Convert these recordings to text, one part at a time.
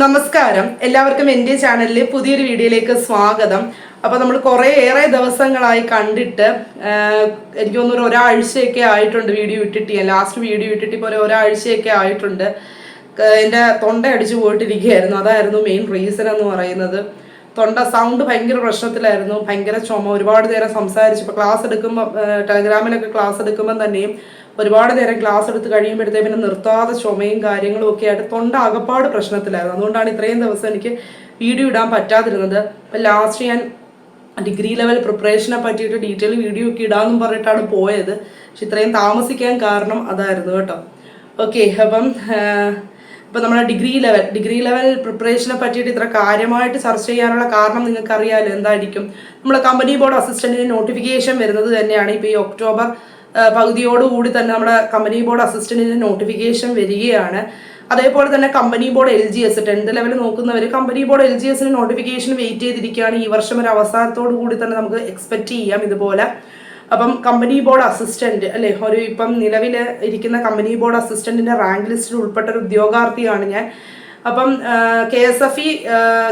നമസ്കാരം. എല്ലാവർക്കും എന്റെ ചാനലിലെ പുതിയൊരു വീഡിയോയിലേക്ക് സ്വാഗതം. അപ്പോൾ നമ്മൾ കുറേ ഏറെ ദിവസങ്ങളായി കണ്ടിട്ട് എനിക്ക് തോന്നുന്നു ഒരു ഒരാഴ്ചയൊക്കെ ആയിട്ടുണ്ട് വീഡിയോ ഇട്ടിട്ട് ഞാൻ. ലാസ്റ്റ് വീഡിയോ ഇട്ടിട്ട് ഇപ്പോൾ ഒരു ഒരാഴ്ചയൊക്കെ ആയിട്ടുണ്ട്. എന്റെ തൊണ്ട അടിച്ചു പോയിട്ടിരിക്കുകയായിരുന്നു. അതായിരുന്നു മെയിൻ റീസൺ എന്ന് പറയുന്നത്. തൊണ്ട സൗണ്ട് ഭയങ്കര പ്രശ്നത്തിലായിരുന്നു. ഭയങ്കര ചുമ. ഒരുപാട് നേരം സംസാരിച്ചു. ഇപ്പോൾ ക്ലാസ് എടുക്കുമ്പോൾ ടെലഗ്രാമിലൊക്കെ ക്ലാസ് എടുക്കുമ്പോൾ തന്നെയും ഒരുപാട് നേരം ക്ലാസ് എടുത്ത് കഴിയുമ്പോഴത്തേ പിന്നെ നിർത്താതെ ചുമയും കാര്യങ്ങളും ഒക്കെ ആയിട്ട് തൊണ്ട അകപ്പാട് പ്രശ്നത്തിലായിരുന്നു. അതുകൊണ്ടാണ് ഇത്രയും ദിവസം എനിക്ക് വീഡിയോ ഇടാൻ പറ്റാതിരുന്നത്. അപ്പം ലാസ്റ്റ് ഞാൻ ഡിഗ്രി ലെവൽ പ്രിപ്പറേഷനെ പറ്റിയിട്ട് ഡീറ്റെയിൽ വീഡിയോ ഒക്കെ ഇടാമെന്നും പറഞ്ഞിട്ടാണ് പോയത്. പക്ഷെ ഇത്രയും താമസിക്കാൻ കാരണം അതായിരുന്നു കേട്ടോ. ഓക്കെ അപ്പം ഇപ്പം നമ്മുടെ ഡിഗ്രി ലെവൽ ഡിഗ്രി ലെവൽ പ്രിപ്പറേഷനെ പറ്റിയിട്ട് ഇത്ര കാര്യമായിട്ട് ചർച്ച ചെയ്യാനുള്ള കാരണം നിങ്ങൾക്ക് അറിയാമല്ലോ എന്തായിരിക്കും നമ്മുടെ കമ്പനി ബോർഡ് അസിസ്റ്റന്റിന് നോട്ടിഫിക്കേഷൻ വരുന്നത് തന്നെയാണ്. ഇപ്പോൾ ഈ ഒക്ടോബർ പകുതിയോടുകൂടി തന്നെ നമ്മുടെ കമ്പനി ബോർഡ് അസിസ്റ്റന്റിന് നോട്ടിഫിക്കേഷൻ വരികയാണ്. അതേപോലെ തന്നെ company board L G S tenth level നോക്കുന്നവർ company board L G എസിന് നോട്ടിഫിക്കേഷൻ വെയിറ്റ് ചെയ്തിരിക്കുകയാണ്. ഈ വർഷം ഒരു അവസാനത്തോടു കൂടി തന്നെ നമുക്ക് എക്സ്പെക്ട് ചെയ്യാം ഇതുപോലെ. അപ്പം കമ്പനി ബോർഡ് അസിസ്റ്റന്റ് അല്ലെ? ഒരു ഇപ്പം നിലവിൽ ഇരിക്കുന്ന കമ്പനി ബോർഡ് അസിസ്റ്റന്റിന്റെ റാങ്ക് ലിസ്റ്റിൽ ഉൾപ്പെട്ട ഒരു ഉദ്യോഗാർത്ഥിയാണ് ഞാൻ. അപ്പം K S F E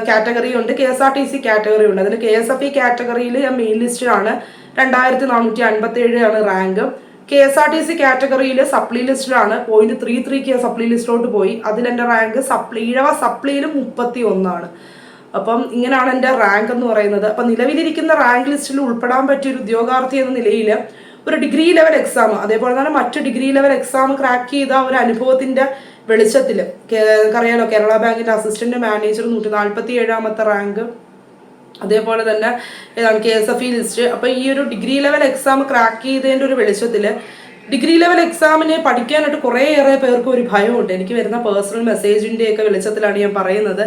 category ഉണ്ട്. K S R T C category ഉണ്ട്. അതിൽ കെ എസ് എഫ് ഇ കാറ്റഗറിയിൽ ഞാൻ മെയിൻ ലിസ്റ്റിലാണ്. രണ്ടായിരത്തി നാനൂറ്റി അൻപത്തി ഏഴാണ് rank. K S R T C കാറ്റഗറിയിൽ സപ്ലി ലിസ്റ്റിലാണ്. പോയിന്റ് ത്രീ ത്രീക്ക് സപ്ലി ലിസ്റ്റിലോട്ട് പോയി. അതിലെന്റെ റാങ്ക് സപ്ലി ഈഴവ സപ്ലിയിൽ മുപ്പത്തി ഒന്നാണ് അപ്പം ഇങ്ങനെയാണ് എന്റെ റാങ്ക് എന്ന് പറയുന്നത്. അപ്പം നിലവിലിരിക്കുന്ന റാങ്ക് ലിസ്റ്റിൽ ഉൾപ്പെടാൻ പറ്റിയ ഒരു ഉദ്യോഗാർത്ഥി എന്ന നിലയിൽ ഒരു ഡിഗ്രി ലെവൽ എക്സാം അതേപോലെ തന്നെ മറ്റ് ഡിഗ്രി ലെവൽ എക്സാം ക്രാക്ക് ചെയ്ത ഒരു അനുഭവത്തിന്റെ വെളിച്ചത്തിൽ നമുക്കറിയാലോ കേരള ബാങ്കിന്റെ അസിസ്റ്റന്റ് മാനേജർ നൂറ്റി നാൽപ്പത്തി ഏഴാമത്തെ റാങ്ക്. അതേപോലെ തന്നെ ഏതാണ് K S F E list. അപ്പോൾ ഈ ഒരു ഡിഗ്രി ലെവൽ എക്സാം ക്രാക്ക് ചെയ്തതിന്റെ ഒരു വെളിച്ചത്തിൽ ഡിഗ്രി ലെവൽ എക്സാമിന് പഠിക്കാനായിട്ട് കുറേയേറെ പേർക്ക് ഒരു ഭയമുണ്ട്. എനിക്ക് വരുന്ന പേഴ്സണൽ മെസ്സേജിന്റെയൊക്കെ വെളിച്ചത്തിലാണ് ഞാൻ പറയുന്നത്.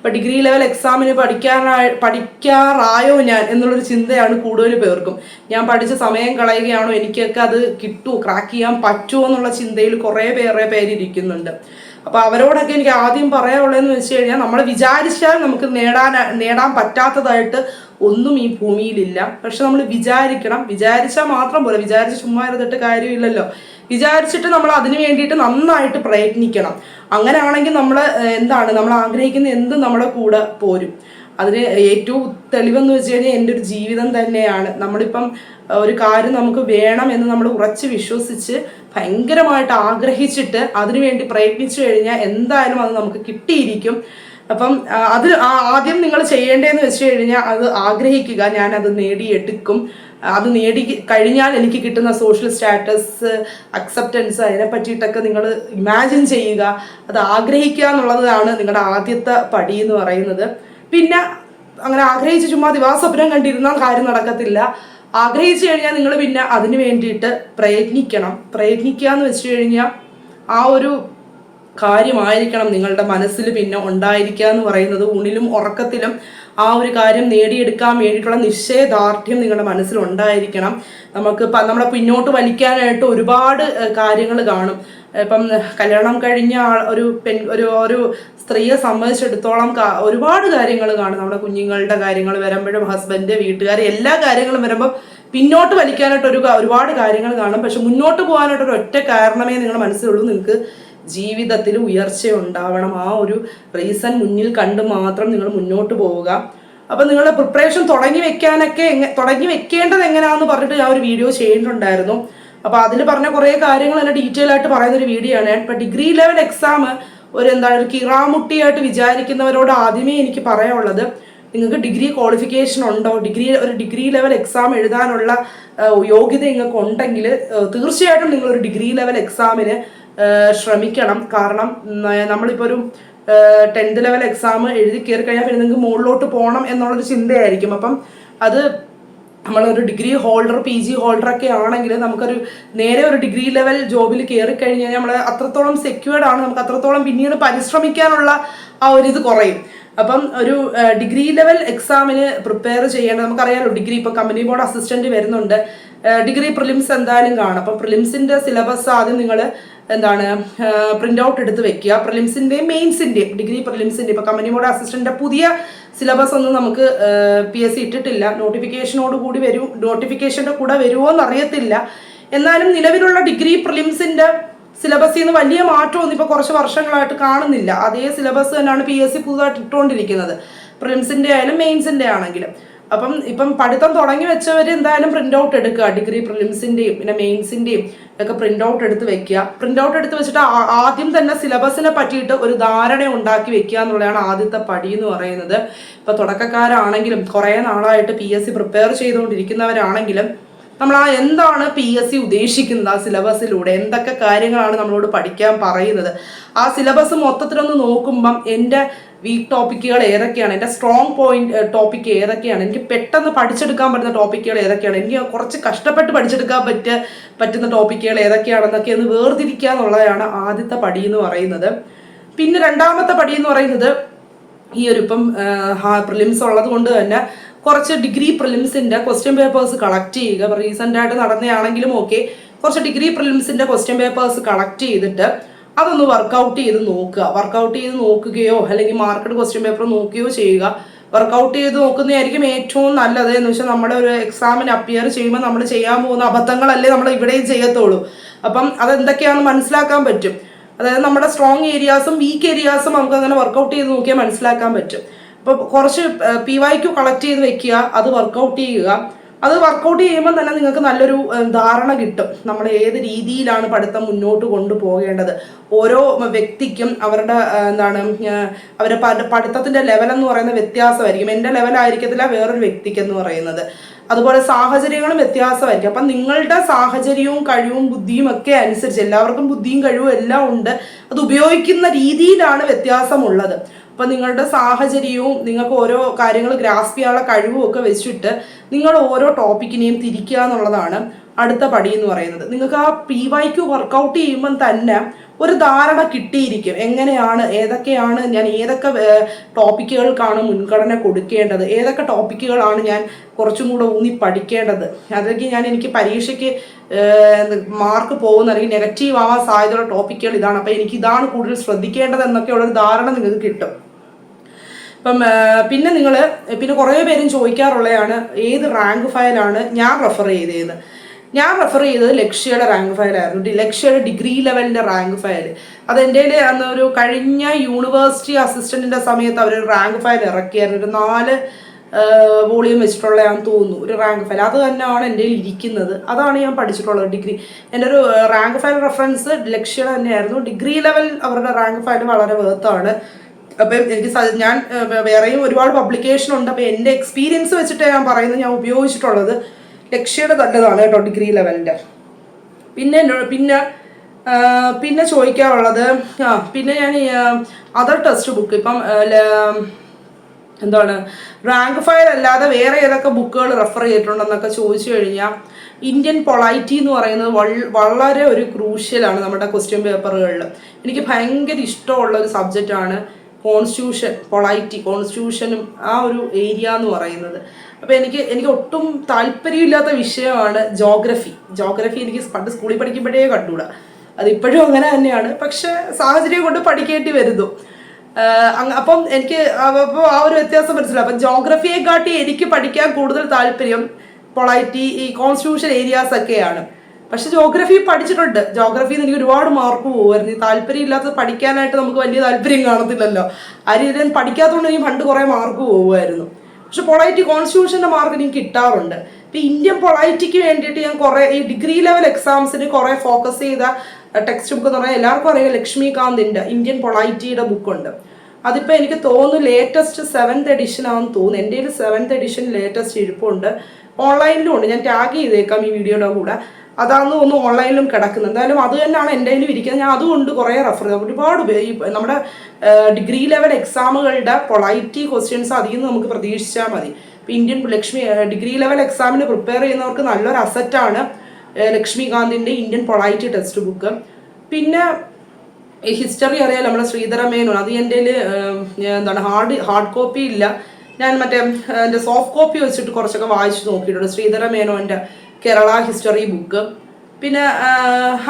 ഇപ്പം ഡിഗ്രി ലെവൽ എക്സാമിന് പഠിക്കാനായി പഠിക്കാറായോ ഞാൻ എന്നുള്ളൊരു ചിന്തയാണ് കൂടുതൽ പേർക്കും. ഞാൻ പഠിച്ച സമയം കളയുകയാണോ എനിക്കൊക്കെ അത് കിട്ടുമോ ക്രാക്ക് ചെയ്യാൻ പറ്റുമോ എന്നുള്ള ചിന്തയിൽ കുറേ പേരെ പേരിരിക്കുന്നുണ്ട് അപ്പൊ അവരോടൊക്കെ എനിക്ക് ആദ്യം പറയാനുള്ളതെന്ന് വെച്ച് കഴിഞ്ഞാൽ നമ്മൾ വിചാരിച്ചാൽ നമുക്ക് നേടാൻ നേടാൻ പറ്റാത്തതായിട്ട് ഒന്നും ഈ ഭൂമിയിലില്ല. പക്ഷെ നമ്മൾ വിചാരിക്കണം. വിചാരിച്ചാൽ മാത്രം പോലെ വിചാരിച്ച് ചുമ്മാ ഇരുന്നിട്ട് കാര്യമില്ലല്ലോ. വിചാരിച്ചിട്ട് നമ്മൾ അതിന് വേണ്ടിയിട്ട് നന്നായിട്ട് പ്രയത്നിക്കണം. അങ്ങനെയാണെങ്കിൽ നമ്മൾ എന്താണ് നമ്മൾ ആഗ്രഹിക്കുന്ന എന്തും നമ്മുടെ കൂടെ പോരും. അതിന് ഏറ്റവും തെളിവെന്ന് വെച്ച് കഴിഞ്ഞാൽ എന്റെ ഒരു ജീവിതം തന്നെയാണ്. നമ്മളിപ്പം ഒരു കാര്യം നമുക്ക് വേണം എന്ന് നമ്മൾ ഉറച്ച് വിശ്വസിച്ച് ഭയങ്കരമായിട്ട് ആഗ്രഹിച്ചിട്ട് അതിനുവേണ്ടി പ്രയത്നിച്ചു കഴിഞ്ഞാൽ എന്തായാലും അത് നമുക്ക് കിട്ടിയിരിക്കും. അപ്പം അത് ആദ്യം നിങ്ങൾ ചെയ്യേണ്ടതെന്ന് വെച്ച് കഴിഞ്ഞാൽ അത് ആഗ്രഹിക്കുക ഞാൻ അത് നേടിയെടുക്കും. അത് നേടി കഴിഞ്ഞാൽ എനിക്ക് കിട്ടുന്ന സോഷ്യൽ സ്റ്റാറ്റസ് അക്സെപ്റ്റൻസ് അതിനെ പറ്റിയിട്ടൊക്കെ നിങ്ങൾ ഇമാജിൻ ചെയ്യുക. അത് ആഗ്രഹിക്കുക എന്നുള്ളതാണ് നിങ്ങളുടെ ആദ്യത്തെ പടി എന്ന് പറയുന്നത്. പിന്നെ അങ്ങനെ ആഗ്രഹിച്ച് ചുമ്മാ ദിവാസ്വപ്നം കണ്ടിരുന്നാൽ കാര്യം നടക്കത്തില്ല. ആഗ്രഹിച്ചു കഴിഞ്ഞാൽ നിങ്ങൾ പിന്നെ അതിന് വേണ്ടിയിട്ട് പ്രയത്നിക്കണം. പ്രയത്നിക്കുക എന്ന് വെച്ച് കഴിഞ്ഞാൽ ആ ഒരു കാര്യമായിരിക്കണം നിങ്ങളുടെ മനസ്സിൽ പിന്നെ ഉണ്ടായിരിക്കുക എന്ന് പറയുന്നത്. ഉണിലും ഉറക്കത്തിലും ആ ഒരു കാര്യം നേടിയെടുക്കാൻ വേണ്ടിയിട്ടുള്ള നിശ്ചയദാർഢ്യം നിങ്ങളുടെ മനസ്സിൽ ഉണ്ടായിരിക്കണം. നമുക്ക് നമ്മളെ പിന്നോട്ട് വലിക്കാനായിട്ട് ഒരുപാട് കാര്യങ്ങൾ കാണും. ഇപ്പം കല്യാണം കഴിഞ്ഞ ഒരു പെൺ ഒരു ഒരു സ്ത്രീയെ സംബന്ധിച്ചിടത്തോളം ഒരുപാട് കാര്യങ്ങൾ കാണും. നമ്മുടെ കുഞ്ഞുങ്ങളുടെ കാര്യങ്ങൾ വരുമ്പോഴും ഹസ്ബൻഡ് വീട്ടുകാർ എല്ലാ കാര്യങ്ങളും വരുമ്പോൾ പിന്നോട്ട് വലിക്കാനായിട്ട് ഒരു ഒരുപാട് കാര്യങ്ങൾ കാണും. പക്ഷെ മുന്നോട്ട് പോകാനായിട്ട് ഒരു ഒറ്റ കാരണമേ നിങ്ങളുടെ മനസ്സിലുള്ളൂ. നിങ്ങൾക്ക് ജീവിതത്തിൽ ഉയർച്ച ഉണ്ടാവണം. ആ ഒരു റീസൺ മുന്നിൽ കണ്ട് മാത്രം നിങ്ങൾ മുന്നോട്ട് പോവുക. അപ്പം നിങ്ങളുടെ പ്രിപ്പറേഷൻ തുടങ്ങി വെക്കാനൊക്കെ എങ്ങ- തുടങ്ങി വെക്കേണ്ടത് എങ്ങനെയാണെന്ന് പറഞ്ഞിട്ട് ഞാൻ ഒരു വീഡിയോ ചെയ്യുന്നുണ്ടായിരുന്നു അപ്പോൾ അതിൽ പറഞ്ഞ കുറേ കാര്യങ്ങൾ എന്നെ ഡീറ്റെയിൽ ആയിട്ട് പറയുന്ന ഒരു വീഡിയോ ആണ്. ഇപ്പം ഡിഗ്രി ലെവൽ എക്സാം ഒരു എന്താണ് ഒരു കിറാമുട്ടിയായിട്ട് വിചാരിക്കുന്നവരോട് ആദ്യമേ എനിക്ക് പറയാനുള്ളത് നിങ്ങൾക്ക് ഡിഗ്രി ക്വാളിഫിക്കേഷൻ ഉണ്ടോ? ഡിഗ്രി ഒരു ഡിഗ്രി ലെവൽ എക്സാം എഴുതാനുള്ള യോഗ്യത നിങ്ങൾക്ക് ഉണ്ടെങ്കിൽ തീർച്ചയായിട്ടും നിങ്ങളൊരു ഡിഗ്രി ലെവൽ എക്സാമിന് ശ്രമിക്കണം. കാരണം നമ്മളിപ്പോൾ ഒരു ടെൻത്ത് ലെവൽ എക്സാം എഴുതി കയറി കഴിഞ്ഞാൽ പിന്നെ നിങ്ങൾക്ക് മുകളിലോട്ട് പോകണം എന്നുള്ളൊരു ചിന്തയായിരിക്കും. അപ്പം അത് നമ്മളൊരു degree holder P G holder ഒക്കെ ആണെങ്കിൽ നമുക്കൊരു നേരെ ഒരു ഡിഗ്രി ലെവൽ ജോബിൽ കയറി കഴിഞ്ഞാൽ നമ്മൾ അത്രത്തോളം സെക്യൂർഡ് ആണ്. നമുക്ക് അത്രത്തോളം പിന്നീട് പരിശ്രമിക്കാനുള്ള ആ ഒരു ഇത് കുറയും. അപ്പം ഒരു ഡിഗ്രി ലെവൽ എക്സാമിന് പ്രിപ്പയർ ചെയ്യേണ്ടത് നമുക്കറിയാലോ ഡിഗ്രി ഇപ്പോൾ കമ്പനി ബോർഡ് അസിസ്റ്റന്റ് വരുന്നുണ്ട്. ഡിഗ്രി പ്രിലിംസ് എന്തായാലും കാണും. അപ്പം പ്രിലിംസിന്റെ സിലബസ് ആദ്യം നിങ്ങൾ എന്താണ് പ്രിന്റ് ഔട്ട് എടുത്ത് വെക്കുക. പ്രിലിംസിന്റെയും മെയിൻസിന്റെയും ഡിഗ്രി പ്രിലിംസിന്റെ ഇപ്പൊ കമ്പനി ബോർഡ് അസിസ്റ്റന്റിന്റെ പുതിയ സിലബസ് ഒന്നും നമുക്ക് പി എസ് സി ഇട്ടിട്ടില്ല. നോട്ടിഫിക്കേഷനോട് കൂടി വരും. നോട്ടിഫിക്കേഷന്റെ കൂടെ വരുമോ എന്ന് അറിയത്തില്ല എന്നാലും നിലവിലുള്ള ഡിഗ്രി പ്രിലിംസിന്റെ സിലബസിൽ നിന്ന് വലിയ മാറ്റമൊന്നും ഇപ്പോൾ കുറച്ച് വർഷങ്ങളായിട്ട് കാണുന്നില്ല. അതേ സിലബസ് തന്നെയാണ് പി എസ് സി പുതുതായിട്ട് ഇട്ടുകൊണ്ടിരിക്കുന്നത്. പ്രിലിംസിന്റെ ആയാലും മെയിൻസിന്റെ ആണെങ്കിലും. അപ്പം ഇപ്പം പഠിത്തം തുടങ്ങി വെച്ചവർ എന്തായാലും പ്രിന്റ് ഔട്ട് എടുക്കുക. ഡിഗ്രി പ്രിലിംസിന്റെയും പിന്നെ മെയിൻസിന്റെയും ഒക്കെ പ്രിന്റ് ഔട്ട് എടുത്ത് വെക്കുക. പ്രിന്റ് ഔട്ട് എടുത്ത് വെച്ചിട്ട് ആദ്യം തന്നെ സിലബസിനെ പറ്റിയിട്ട് ഒരു ധാരണ ഉണ്ടാക്കി വെക്കുക എന്നുള്ളതാണ് ആദ്യത്തെ പടി എന്ന് പറയുന്നത്. ഇപ്പൊ തുടക്കക്കാരാണെങ്കിലും കുറേ നാളായിട്ട് പി എസ് സി പ്രിപ്പയർ ചെയ്തുകൊണ്ടിരിക്കുന്നവരാണെങ്കിലും നമ്മൾ ആ എന്താണ് പി എസ് സി ഉദ്ദേശിക്കുന്നത് ആ സിലബസിലൂടെ എന്തൊക്കെ കാര്യങ്ങളാണ് നമ്മളോട് പഠിക്കാൻ പറയുന്നത്? ആ സിലബസ് മൊത്തത്തിലൊന്ന് നോക്കുമ്പം എന്റെ വീക്ക് ടോപ്പിക്കുകൾ ഏതൊക്കെയാണ്? എന്റെ സ്ട്രോങ് പോയിന്റ് ടോപ്പിക്ക് ഏതൊക്കെയാണ്? എനിക്ക് പെട്ടെന്ന് പഠിച്ചെടുക്കാൻ പറ്റുന്ന ടോപ്പിക്കുകൾ ഏതൊക്കെയാണ്? എനിക്ക് കുറച്ച് കഷ്ടപ്പെട്ട് പഠിച്ചെടുക്കാൻ പറ്റുക പറ്റുന്ന ടോപ്പിക്കുകൾ ഏതൊക്കെയാണെന്നൊക്കെ ഒന്ന് വേർതിരിക്കുക എന്നുള്ളതാണ് ആദ്യത്തെ പടി എന്ന് പറയുന്നത്. പിന്നെ രണ്ടാമത്തെ പടി എന്ന് പറയുന്നത് ഈ ഒരു ഇപ്പം പ്രിലിംസ് ഉള്ളത് കൊണ്ട് തന്നെ കുറച്ച് ഡിഗ്രി പ്രിലിംസിന്റെ ക്വസ്റ്റ്യൻ പേപ്പേഴ്സ് കളക്ട് ചെയ്യുക. റീസെന്റ് ആയിട്ട് നടന്നതാണെങ്കിലും ഓക്കെ കുറച്ച് ഡിഗ്രി പ്രിലിംസിന്റെ ക്വസ്റ്റ്യൻ പേപ്പേഴ്സ് കളക്ട് ചെയ്തിട്ട് അതൊന്ന് വർക്കൗട്ട് ചെയ്ത് നോക്കുക. വർക്കൗട്ട് ചെയ്ത് നോക്കുകയോ അല്ലെങ്കിൽ മാർക്കറ്റ് ക്വസ്റ്റ്യൻ പേപ്പർ നോക്കുകയോ ചെയ്യുക. വർക്കൗട്ട് ചെയ്ത് നോക്കുന്നതായിരിക്കും ഏറ്റവും നല്ലത്. എന്ന് വെച്ചാൽ നമ്മുടെ ഒരു എക്സാമിന് അപ്പിയർ ചെയ്യുമ്പോൾ നമ്മൾ ചെയ്യാൻ പോകുന്ന അബദ്ധങ്ങളല്ലേ നമ്മൾ ഇവിടെയും ചെയ്യത്തുള്ളൂ. അപ്പം അതെന്തൊക്കെയാണെന്ന് മനസ്സിലാക്കാൻ പറ്റും. അതായത് നമ്മുടെ സ്ട്രോങ് ഏരിയാസും വീക്ക് ഏരിയാസും നമുക്ക് അങ്ങനെ വർക്കൗട്ട് ചെയ്ത് നോക്കിയാൽ മനസ്സിലാക്കാൻ പറ്റും. അപ്പോൾ കുറച്ച് പി വൈക്ക് കളക്ട് ചെയ്ത് വെക്കുക. അത് വർക്കൗട്ട് ചെയ്യുക. അത് വർക്കൗട്ട് ചെയ്യുമ്പോൾ തന്നെ നിങ്ങൾക്ക് നല്ലൊരു ധാരണ കിട്ടും. നമ്മൾ ഏത് രീതിയിലാണ് പഠിത്തം മുന്നോട്ട് കൊണ്ടുപോകേണ്ടത്. ഓരോ വ്യക്തിക്കും അവരുടെ എന്താണ് അവരുടെ പഠ- പഠിത്തത്തിന്റെ ലെവൽ എന്ന് പറയുന്ന വ്യത്യാസമായിരിക്കും. എന്റെ ലെവലായിരിക്കത്തില്ല വേറൊരു വ്യക്തിക്ക് എന്ന് പറയുന്നത്. അതുപോലെ സാഹചര്യങ്ങളും വ്യത്യാസമായിരിക്കും. അപ്പം നിങ്ങളുടെ സാഹചര്യവും കഴിവും ബുദ്ധിയും ഒക്കെ അനുസരിച്ച് എല്ലാവർക്കും ബുദ്ധിയും കഴിവും എല്ലാം ഉണ്ട്. അത് ഉപയോഗിക്കുന്ന രീതിയിലാണ് വ്യത്യാസമുള്ളത്. അപ്പം നിങ്ങളുടെ സാഹചര്യവും നിങ്ങൾക്ക് ഓരോ കാര്യങ്ങൾ ഗ്രാസ്പ് ചെയ്യാനുള്ള കഴിവും ഒക്കെ വെച്ചിട്ട് നിങ്ങൾ ഓരോ ടോപ്പിക്കിനെയും തിരിക്കുക എന്നുള്ളതാണ് അടുത്ത പടി എന്ന് പറയുന്നത്. നിങ്ങൾക്ക് ആ പി വൈ വൈക്ക് വർക്കൗട്ട് ചെയ്യുമ്പം തന്നെ ഒരു ധാരണ കിട്ടിയിരിക്കും. എങ്ങനെയാണ് ഏതൊക്കെയാണ് ഞാൻ ഏതൊക്കെ ടോപ്പിക്കുകൾക്കാണ് മുൻഗണന കൊടുക്കേണ്ടത്? ഏതൊക്കെ ടോപ്പിക്കുകളാണ് ഞാൻ കുറച്ചും കൂടെ ഊന്നി പഠിക്കേണ്ടത്? അതൊക്കെ ഞാൻ എനിക്ക് പരീക്ഷയ്ക്ക് മാർക്ക് പോകുന്ന അല്ലെങ്കിൽ നെഗറ്റീവ് ആവാൻ സാധ്യതയുള്ള ടോപ്പിക്കുകൾ ഇതാണ്. അപ്പം എനിക്ക് ഇതാണ് കൂടുതൽ ശ്രദ്ധിക്കേണ്ടത് എന്നൊക്കെയുള്ളൊരു ധാരണ നിങ്ങൾക്ക് കിട്ടും. ഇപ്പം പിന്നെ നിങ്ങൾ പിന്നെ കുറേ പേരും ചോദിക്കാറുള്ളതാണ് ഏത് റാങ്ക് ഫയലാണ് ഞാൻ റെഫർ ചെയ്തതെന്ന് ഞാൻ റെഫർ ചെയ്തത് ലക്ഷ്യയുടെ റാങ്ക് ഫയലായിരുന്നു. ലക്ഷ്യയുടെ ഡിഗ്രി ലെവലിന്റെ റാങ്ക് ഫയൽ. അത് എന്റെ അന്ന് ഒരു കഴിഞ്ഞ യൂണിവേഴ്സിറ്റി അസിസ്റ്റന്റിന്റെ സമയത്ത് അവർ റാങ്ക് ഫയൽ ഇറക്കിയായിരുന്നു. ഒരു നാല് വോളിയം വെച്ചിട്ടുള്ളതാണെന്ന് തോന്നുന്നു ഒരു റാങ്ക് ഫയൽ. അത് തന്നെയാണ് എന്റെ ഇരിക്കുന്നത്. അതാണ് ഞാൻ പഠിച്ചിട്ടുള്ളത് ഡിഗ്രി. എന്റെ ഒരു റാങ്ക് ഫയൽ റെഫറൻസ് ലക്ഷ്യയുടെ തന്നെയായിരുന്നു. ഡിഗ്രി ലെവൽ അവരുടെ റാങ്ക് ഫയൽ വളരെ വേർത്താണ് അപ്പം എനിക്ക് ഞാൻ വേറെയും ഒരുപാട് പബ്ലിക്കേഷൻ ഉണ്ട്. അപ്പം എന്റെ എക്സ്പീരിയൻസ് വെച്ചിട്ട് ഞാൻ പറയുന്നത് ഞാൻ ഉപയോഗിച്ചിട്ടുള്ളത് ലക്ഷ്യയുടെ നല്ലതാണ് കേട്ടോ ഡിഗ്രി ലെവലിന്റെ പിന്നെ പിന്നെ പിന്നെ ചോദിക്കാറുള്ളത് ആ പിന്നെ ഞാൻ അതർ ടെക്സ്റ്റ് ബുക്ക് ഇപ്പം എന്താണ് റാങ്ക് ഫയൽ അല്ലാതെ വേറെ ഏതൊക്കെ ബുക്കുകൾ റെഫർ ചെയ്തിട്ടുണ്ടെന്നൊക്കെ ചോദിച്ചു കഴിഞ്ഞാൽ ഇന്ത്യൻ പൊളൈറ്റി എന്ന് പറയുന്നത് വളരെ ഒരു ക്രൂഷ്യലാണ് നമ്മുടെ ക്വസ്റ്റ്യൻ പേപ്പറുകളിൽ എനിക്ക് ഭയങ്കര ഇഷ്ടമുള്ള ഒരു സബ്ജക്റ്റാണ് കോൺസ്റ്റിറ്റ്യൂഷൻ പൊളൈറ്റി കോൺസ്റ്റിറ്റ്യൂഷനും ആ ഒരു ഏരിയ എന്ന് പറയുന്നത്. അപ്പോൾ എനിക്ക് എനിക്ക് ഒട്ടും താല്പര്യമില്ലാത്ത വിഷയമാണ് ജോഗ്രഫി ജോഗ്രഫി എനിക്ക് പണ്ട് സ്കൂളിൽ പഠിക്കുമ്പോഴേ കണ്ടുകൂടാ. അതിപ്പോഴും അങ്ങനെ തന്നെയാണ്. പക്ഷേ സാഹചര്യം കൊണ്ട് പഠിക്കേണ്ടി വരുന്നു. അപ്പം എനിക്ക് അപ്പോൾ ആ ഒരു വ്യത്യാസം മനസ്സിലാവും അപ്പം ജോഗ്രഫിയെക്കാട്ടി എനിക്ക് പഠിക്കാൻ കൂടുതൽ താല്പര്യം പൊളൈറ്റി ഈ കോൺസ്റ്റിറ്റ്യൂഷൻ ഏരിയാസ് ഒക്കെയാണ്. പക്ഷെ ജോഗ്രഫി പഠിച്ചിട്ടുണ്ട്. ജോഗ്രഫിയിൽ എനിക്ക് ഒരുപാട് മാർക്ക് പോകുമായിരുന്നു താല്പര്യം ഇല്ലാത്തത് പഠിക്കാനായിട്ട് നമുക്ക് വലിയ താല്പര്യം കാണത്തില്ലല്ലോ. ആ രീതിയിൽ പഠിക്കാത്തതുകൊണ്ട് എനിക്ക് പണ്ട് കുറേ മാർക്ക് പോകുമായിരുന്നു പക്ഷെ പൊളൈറ്റി കോൺസ്റ്റിറ്റ്യൂഷന്റെ മാർക്ക് എനിക്ക് കിട്ടാറുണ്ട്. ഇപ്പം ഇന്ത്യൻ പൊളൈറ്റിക്ക് വേണ്ടിയിട്ട് ഞാൻ കുറേ ഈ ഡിഗ്രി ലെവൽ എക്സാംസിന് കുറേ ഫോക്കസ് ചെയ്ത ടെക്സ്റ്റ് ബുക്ക് എന്ന് പറഞ്ഞാൽ എല്ലാവർക്കും അറിയാം ലക്ഷ്മികാന്തിന്റെ ഇന്ത്യൻ പൊളൈറ്റിയുടെ ബുക്കുണ്ട് അതിപ്പോൾ എനിക്ക് തോന്നുന്നു ലേറ്റസ്റ്റ് സെവൻത് എഡിഷൻ ആണെന്ന് തോന്നുന്നു. എന്റെ ഒരു സെവൻത് എഡിഷൻ ലേറ്റസ്റ്റ് ഇരിപ്പുണ്ട്. ഓൺലൈനിലും ഉണ്ട്. ഞാൻ ടാഗ് ചെയ്തേക്കാം ഈ വീഡിയോയുടെ കൂടെ. അതാണെന്ന് ഒന്ന് ഓൺലൈനിലും കിടക്കുന്നത് എന്തായാലും അത് തന്നെയാണ് എന്റെ കയ്യിലും ഇരിക്കുന്നത്. ഞാൻ അതുകൊണ്ട് കുറേ റെഫർ ഒരുപാട് ഈ നമ്മുടെ ഡിഗ്രി ലെവൽ എക്സാമുകളുടെ പൊളൈറ്റി ക്വസ്റ്റ്യൻസ് അതിൽ നിന്ന് നമുക്ക് പ്രതീക്ഷിച്ചാൽ മതി. ഇപ്പം ഇന്ത്യൻ ലക്ഷ്മി ഡിഗ്രി ലെവൽ എക്സാമിന് പ്രിപ്പയർ ചെയ്യുന്നവർക്ക് നല്ലൊരു അസറ്റാണ് ലക്ഷ്മികാന്തിന്റെ ഇന്ത്യൻ പൊളൈറ്റി ടെക്സ്റ്റ് ബുക്ക് പിന്നെ ഹിസ്റ്ററി അറിയാലോ നമ്മുടെ ശ്രീധര മേനോൻ. അത് എന്റെ എന്താണ് ഹാർഡ് ഹാർഡ് കോപ്പി ഇല്ല. ഞാൻ മറ്റേ എന്റെ സോഫ്റ്റ് കോപ്പി വെച്ചിട്ട് കുറച്ചൊക്കെ വായിച്ചു നോക്കിയിട്ടുണ്ട്. ശ്രീധര മേനോന്റെ കേരള ഹിസ്റ്ററി ബുക്ക്. പിന്നെ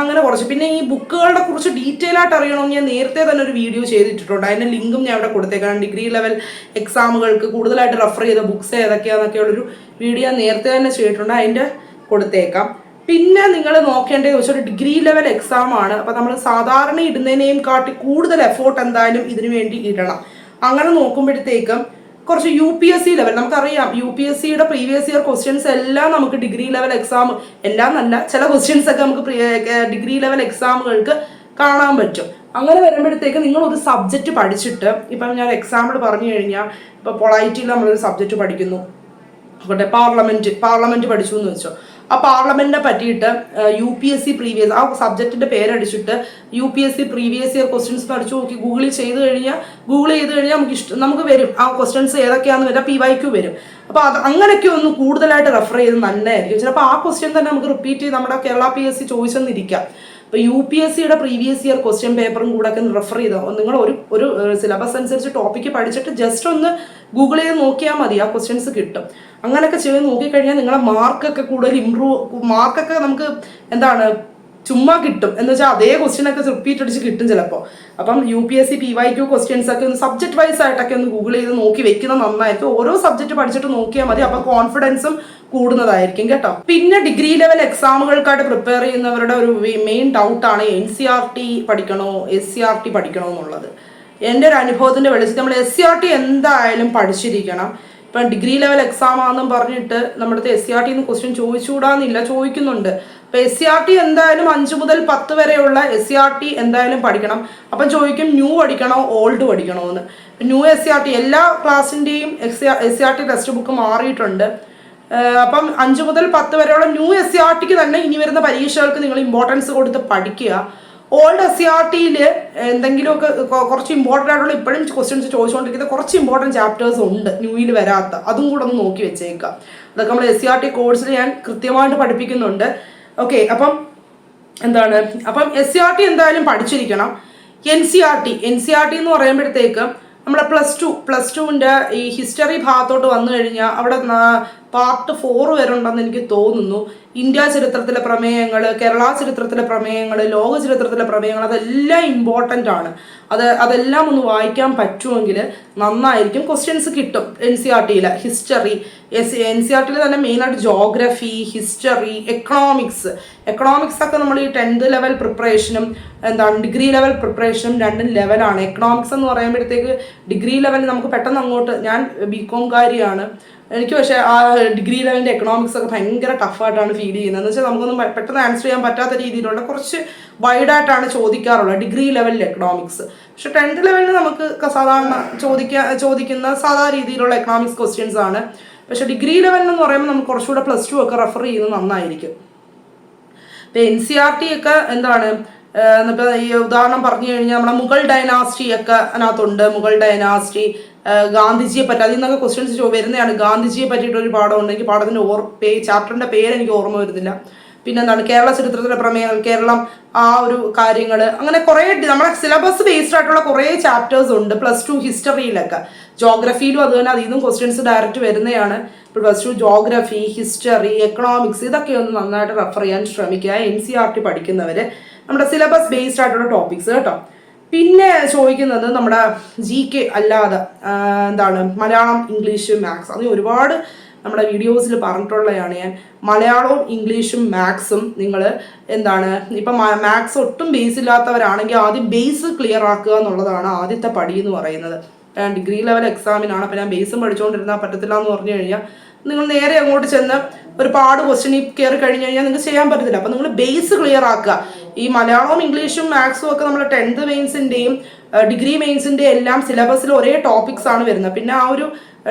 അങ്ങനെ കുറച്ച്. പിന്നെ ഈ ബുക്കുകളുടെ കുറിച്ച് ഡീറ്റെയിൽ ആയിട്ട് അറിയണമെങ്കിൽ ഞാൻ നേരത്തെ തന്നെ ഒരു വീഡിയോ ചെയ്തിട്ടുണ്ട് അതിന്റെ ലിങ്കും ഞാൻ ഇവിടെ കൊടുത്തേക്കാം ഡിഗ്രി ലെവൽ എക്സാമുകൾക്ക് കൂടുതലായിട്ട് റെഫർ ചെയ്ത ബുക്സ് ഏതൊക്കെയാണെന്നൊക്കെയുള്ളൊരു വീഡിയോ നേരത്തെ തന്നെ ചെയ്തിട്ടുണ്ട്. അതിന്റെ കൊടുത്തേക്കാം. പിന്നെ നിങ്ങൾ നോക്കേണ്ടത് വെച്ചാൽ ഡിഗ്രി ലെവൽ എക്സാം ആണ്. അപ്പം നമ്മൾ സാധാരണ ഇടുന്നതിനെയും കാട്ടി കൂടുതൽ എഫോർട്ട് എന്തായാലും ഇതിനു വേണ്ടി ഇടണം. അങ്ങനെ നോക്കുമ്പോഴത്തേക്കും കുറച്ച് U P S C level നമുക്കറിയാം. യു പി എസ് സിയുടെ പ്രീവിയസ് ഇയർ ക്വസ്റ്റ്യൻസ് എല്ലാം നമുക്ക് ഡിഗ്രി ലെവൽ എക്സാം എല്ലാം നല്ല ചില ക്വസ്റ്റ്യൻസ് ഒക്കെ നമുക്ക് ഡിഗ്രി ലെവൽ എക്സാമുകൾക്ക് കാണാൻ പറ്റും. അങ്ങനെ വരുമ്പോഴത്തേക്ക് നിങ്ങൾ ഒരു സബ്ജക്റ്റ് പഠിച്ചിട്ട് ഇപ്പം ഞാൻ എക്സാമ്പിൾ പറഞ്ഞു കഴിഞ്ഞാൽ ഇപ്പൊ പൊളൈറ്റിയിൽ നമ്മളൊരു സബ്ജക്റ്റ് പഠിക്കുന്നു. പാർലമെന്റ് പാർലമെന്റ് പഠിച്ചു എന്ന് വെച്ചോ. ആ പാർലമെന്റിനെ പറ്റിയിട്ട് U P S C previous ആ സബ്ജക്റ്റിന്റെ പേരടിച്ചിട്ട് U P S C previous year questions പഠിച്ചു നോക്കി. ഗൂഗിളിൽ ചെയ്ത് കഴിഞ്ഞാൽ ഗൂഗിൾ ചെയ്ത് കഴിഞ്ഞാൽ നമുക്ക് ഇഷ്ടം നമുക്ക് വരും. ആ ക്വസ്റ്റ്യൻസ് ഏതൊക്കെയാണെന്ന് വരാം പി വൈക്ക് വരും. അപ്പോൾ അത് അങ്ങനെയൊക്കെ ഒന്ന് കൂടുതലായിട്ട് റെഫർ ചെയ്ത് നല്ലതായിരിക്കും ചിലപ്പോൾ ആ ക്വസ്റ്റ്യൻ തന്നെ നമുക്ക് റിപ്പീറ്റ് ചെയ്ത് നമ്മുടെ കേരള പി എസ് സി ചോദിച്ചെന്നിരിക്കാം. ഇപ്പോൾ യു പി എസ് സിയുടെ പ്രീവിയസ് ഇയർ ക്വസ്റ്റ്യൻ പേപ്പറും കൂടെ ഒക്കെ റെഫർ ചെയ്തോ? നിങ്ങൾ ഒരു ഒരു സിലബസ് അനുസരിച്ച് ടോപ്പിക്ക് പഠിച്ചിട്ട് ജസ്റ്റ് ഒന്ന് ഗൂഗിൾ ചെയ്ത് നോക്കിയാൽ മതി ആ ക്വസ്റ്റ്യൻസ് കിട്ടും. അങ്ങനെയൊക്കെ ചെയ്ത് നോക്കിക്കഴിഞ്ഞാൽ നിങ്ങളെ മാർക്കൊക്കെ കൂടുതൽ ഇമ്പ്രൂവ് മാർക്കൊക്കെ നമുക്ക് എന്താണ് ചുമ്മാ കിട്ടും. എന്ന് വെച്ചാൽ അതേ ക്വസ്റ്റ്യൻ ഒക്കെ റിപ്പീറ്റ് അടിച്ച് കിട്ടും ചിലപ്പോൾ അപ്പം U P S C P Y Q questions ഒക്കെ ഒന്ന് സബ്ജക്ട് വൈസ് ആയിട്ടൊക്കെ ഒന്ന് ഗൂഗിൾ ചെയ്ത് നോക്കി വെക്കുന്നത് നന്നായിരിക്കും. ഓരോ സബ്ജക്റ്റ് പഠിച്ചിട്ട് നോക്കിയാൽ മതി. അപ്പോൾ കോൺഫിഡൻസും കൂടുന്നതായിരിക്കും കേട്ടോ. പിന്നെ ഡിഗ്രി ലെവൽ എക്സാമുകൾക്കായിട്ട് പ്രിപ്പയർ ചെയ്യുന്നവരുടെ ഒരു മെയിൻ ഡൗട്ടാണ് എൻ സി ആർ ടി പഠിക്കണോ എസ് സി ആർ ടി പഠിക്കണോ എന്നുള്ളത്. എന്റെ ഒരു അനുഭവത്തിന്റെ വെളിച്ചത്തിൽ നമ്മൾ എസ് സി ആർ ടി എന്തായാലും പഠിച്ചിരിക്കണം. ഇപ്പം ഡിഗ്രി ലെവൽ എക്സാം ആണെന്നും പറഞ്ഞിട്ട് നമ്മുടെ S C R T question ചോദിച്ചുകൂടാന്നില്ല ചോദിക്കുന്നുണ്ട്. അപ്പൊ എസ് സി ആർ ടി എന്തായാലും അഞ്ചു മുതൽ പത്ത് വരെയുള്ള എസ് സി ആർ ടി എന്തായാലും പഠിക്കണം. അപ്പം ചോദിക്കും ന്യൂ പഠിക്കണോ ഓൾഡ് പഠിക്കണോ എന്ന്. New S C R T എല്ലാ ക്ലാസ്സിന്റെയും S C R T text book മാറിയിട്ടുണ്ട്. അപ്പം അഞ്ച് മുതൽ പത്ത് വരെയുള്ള ന്യൂ എസ് സി ആർ ടിക്ക് തന്നെ ഇനി വരുന്ന പരീക്ഷകൾക്ക് നിങ്ങൾ ഇമ്പോർട്ടൻസ് കൊടുത്ത് പഠിക്കുക. ഓൾഡ് എസ് സി ആർ ടിയിൽ എന്തെങ്കിലുമൊക്കെ കുറച്ച് ഇമ്പോർട്ടന്റ് ആയിട്ടുള്ള ഇപ്പോഴും ക്വസ്റ്റ്യൻസ് ചോദിച്ചുകൊണ്ടിരിക്കുന്ന കുറച്ച് ഇമ്പോർട്ടന്റ് ചാപ്റ്റേഴ്സ് ഉണ്ട് ന്യൂയിൽ വരാത്ത. അതും കൂടെ ഒന്ന് നോക്കി വെച്ചേക്കാം. അതൊക്കെ നമ്മൾ എസ് സി ആർ ടി കോഴ്സിൽ ഞാൻ കൃത്യമായിട്ട് പഠിപ്പിക്കുന്നുണ്ട്. ഓക്കെ അപ്പം എന്താണ്? അപ്പം എസ് സി ആർ ടി എന്തായാലും പഠിച്ചിരിക്കണം. N C R T N C R T എന്ന് പറയുമ്പോഴത്തേക്ക് നമ്മുടെ പ്ലസ് ടു പ്ലസ് ടുവിന്റെ ഈ ഹിസ്റ്ററി ഭാഗത്തോട്ട് വന്നു കഴിഞ്ഞാൽ അവിടെ പാർട്ട് ഫോർ വരെ ഉണ്ടെന്ന് എനിക്ക് തോന്നുന്നു. ഇന്ത്യ ചരിത്രത്തിലെ പ്രമേയങ്ങൾ കേരള ചരിത്രത്തിലെ പ്രമേയങ്ങൾ ലോക ചരിത്രത്തിലെ പ്രമേയങ്ങൾ അതെല്ലാം ഇമ്പോർട്ടന്റ് ആണ്. അത് അതെല്ലാം ഒന്ന് വായിക്കാൻ പറ്റുമെങ്കിൽ നന്നായിരിക്കും. ക്വസ്റ്റ്യൻസ് കിട്ടും എൻ സി ആർ ടിയിൽ history S N C R ടിയിൽ തന്നെ മെയിനായിട്ട് ജോഗ്രഫി ഹിസ്റ്ററി എക്കണോമിക്സ് എക്കണോമിക്സ് ഒക്കെ നമ്മൾ ഈ ടെൻത്ത് ലെവൽ പ്രിപ്പറേഷനും എന്താണ് ഡിഗ്രി ലെവൽ പ്രിപ്പറേഷനും രണ്ടും ലെവലാണ് എക്കണോമിക്സ് എന്ന് പറയുമ്പോഴത്തേക്ക് ഡിഗ്രി ലെവൽ നമുക്ക് പെട്ടെന്ന് അങ്ങോട്ട് ഞാൻ ബി കോംകാരിയാണ് എനിക്ക് പക്ഷേ ആ ഡിഗ്രി ലെവലിന്റെ എക്കണോമിക്സ് ഒക്കെ ഭയങ്കര ടഫായിട്ടാണ് ഫീൽ ചെയ്യുന്നത്. എന്ന് വെച്ചാൽ നമുക്കൊന്നും പെട്ടെന്ന് ആൻസർ ചെയ്യാൻ പറ്റാത്ത രീതിയിലുള്ള കുറച്ച് വൈഡായിട്ടാണ് ചോദിക്കാറുള്ളത് ഡിഗ്രി ലെവലിൽ എക്കണോമിക്സ് പക്ഷെ ടെൻത്ത് ലെവലിൽ നമുക്ക് സാധാരണ ചോദിക്കാൻ ചോദിക്കുന്ന സാധാ രീതിയിലുള്ള എക്കണോമിക്സ് ക്വസ്റ്റ്യൻസ് ആണ്. പക്ഷെ ഡിഗ്രി ലെവലിൽ എന്ന് പറയുമ്പോൾ നമുക്ക് കുറച്ചുകൂടെ പ്ലസ് ടു ഒക്കെ റെഫർ ചെയ്യുന്നത് നന്നായിരിക്കും. ഇപ്പൊ എൻ സി ആർ ടി ഒക്കെ എന്താണ്? ഇപ്പം ഈ ഉദാഹരണം പറഞ്ഞു കഴിഞ്ഞാൽ നമ്മുടെ മുഗൾ ഡൈനാസ്റ്റി ഒക്കെ അതിനകത്തുണ്ട്. മുഗൾ ഡൈനാസ്റ്റി ഗാന്ധിജിയെ പറ്റി അതിൽ നിന്നൊക്കെ ക്വസ്റ്റ്യൻസ് വരുന്നതാണ്. ഗാന്ധിജിയെ പറ്റിയിട്ട് ഒരു പാഠം ഉണ്ടെങ്കിൽ പാഠത്തിന്റെ ഓർ പേ ചാപ്റ്ററിന്റെ പേര് എനിക്ക് ഓർമ്മ വരുന്നില്ല. പിന്നെന്താണ്? കേരള ചരിത്രത്തിലെ പ്രമേയങ്ങൾ കേരളം ആ ഒരു കാര്യങ്ങൾ അങ്ങനെ കുറേ നമ്മുടെ സിലബസ് ബേസ്ഡ് ആയിട്ടുള്ള കുറേ ചാപ്റ്റേഴ്സ് ഉണ്ട്. പ്ലസ് ടു ഹിസ്റ്ററിയിലൊക്കെ ജോഗ്രഫിയിലും അത് തന്നെ അതിൽ നിന്നും ക്വസ്റ്റ്യൻസ് ഡയറക്റ്റ് വരുന്നതാണ്. ഇപ്പോൾ plus two geography history economics ഇതൊക്കെ ഒന്ന് നന്നായിട്ട് റെഫർ ചെയ്യാൻ ശ്രമിക്കുക. എൻ സി ആർ ടി പഠിക്കുന്നവർ നമ്മുടെ സിലബസ് ബേസ്ഡ് ആയിട്ടുള്ള ടോപ്പിക്സ് കേട്ടോ. പിന്നെ ചോദിക്കുന്നത് നമ്മുടെ ജി കെ അല്ലാതെ എന്താണ് മലയാളം ഇംഗ്ലീഷ് മാത്സ് അത് ഒരുപാട് നമ്മുടെ വീഡിയോസിൽ പറഞ്ഞിട്ടുള്ളതാണ് ഞാൻ. മലയാളവും ഇംഗ്ലീഷും മാത്സും നിങ്ങൾ എന്താണ് ഇപ്പം മാത്സ് ഒട്ടും ബേസ് ഇല്ലാത്തവരാണെങ്കിൽ ആദ്യം ബേസ് ക്ലിയർ ആക്കുക എന്നുള്ളതാണ് ആദ്യത്തെ പടി എന്ന് പറയുന്നത്. ഡിഗ്രി ലെവൽ എക്സാമിനാണ് അപ്പം ഞാൻ ബേസും പഠിച്ചുകൊണ്ടിരുന്നാൽ പറ്റത്തില്ല എന്ന് പറഞ്ഞു കഴിഞ്ഞാൽ നിങ്ങൾ നേരെ അങ്ങോട്ട് ചെന്ന് ഒരുപാട് ക്വസ്റ്റിനി കയറി കഴിഞ്ഞ് കഴിഞ്ഞാൽ നിങ്ങൾക്ക് ചെയ്യാൻ പറ്റത്തില്ല. അപ്പം നിങ്ങൾ ബേസ് ക്ലിയർ ആക്കുക. ഈ മലയാളവും ഇംഗ്ലീഷും മാത്സും ഒക്കെ നമ്മൾ ടെൻത്ത് മെയിൻസിന്റെയും ഡിഗ്രി മെയിൻസിന്റെ എല്ലാം സിലബസിൽ ഒരേ ടോപ്പിക്സ് ആണ് വരുന്നത്. പിന്നെ ആ ഒരു